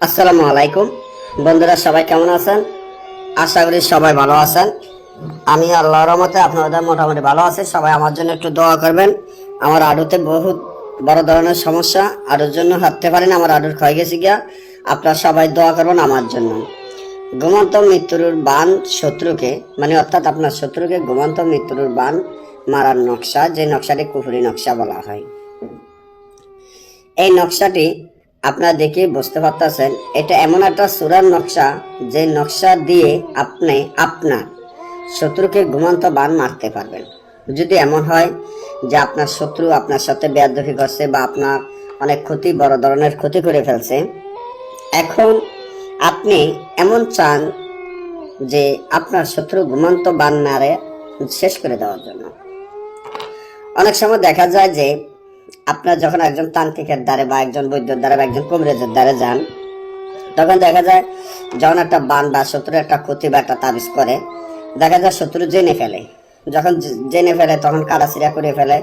আসসালামু আলাইকুম। বন্ধুরা, সবাই কেমন আছেন? আশা করি সবাই ভালো আছেন। আমি আল্লাহর রহমতে আপনাদের মোটামুটি ভালো আছে সবাই আমার জন্য একটু দোয়া করবেন। আমার আডুতে বহুত বড় ধরনের সমস্যা। আডুর জন্য হাঁটতে পারেন আমার আডুর ক্ষয় গেছে গিয়া। আপনারা সবাই দোয়া করবেন আমার জন্য। ঘুমন্ত মৃত্যুর বান শত্রুকে মানে অর্থাৎ আপনার শত্রুকে ঘুমন্ত মৃত্যুর বান মারার নকশা, যে নকশাটি কুফুরি নকশা বলা হয়। এই নকশাটি আপনারা দেখে বুঝতে পারতেছেন, এটা এমন একটা সুরার নকশা, যে নকশা দিয়ে আপনি আপনার শত্রুকে ঘুমন্ত বান মারতে পারবেন। যদি এমন হয় যে আপনার শত্রু আপনার সাথে বেয়াদফি করছে বা আপনার অনেক ক্ষতি, বড় ধরনের ক্ষতি করে ফেলছে, এখন আপনি এমন চান যে আপনার শত্রু ঘুমন্ত বান মারে শেষ করে দেওয়ার জন্য। অনেক সময় দেখা যায় যে আপনার যখন একজন তান্ত্রিকের দ্বারে বা একজন বৈদ্যর দ্বারে বা একজন কবিরাজের দ্বারে যান, তখন দেখা যায় যখন একটা বান বা শত্রু একটা ক্ষতি বা একটা তাবিজ করে, দেখা যায় শত্রু জেনে ফেলে। যখন জেনে ফেলে, তখন কারাসিরা করে ফেলে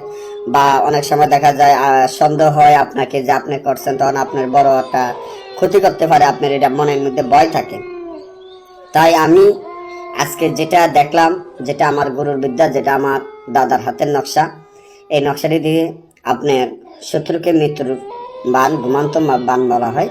বা অনেক সময় দেখা যায় সন্দেহ হয় আপনাকে যে আপনি করছেন, তখন আপনার বড় একটা ক্ষতি করতে পারে, আপনার এটা মনের মধ্যে ভয় থাকে। তাই আমি আজকে যেটা দেখলাম, যেটা আমার গুরুর বিদ্যা, যেটা আমার দাদার হাতের নকশা, এই নকশাটি দিয়ে আপনার শত্রুকে মৃত্যুর বান ঘুমান্ত বান বলা হয়।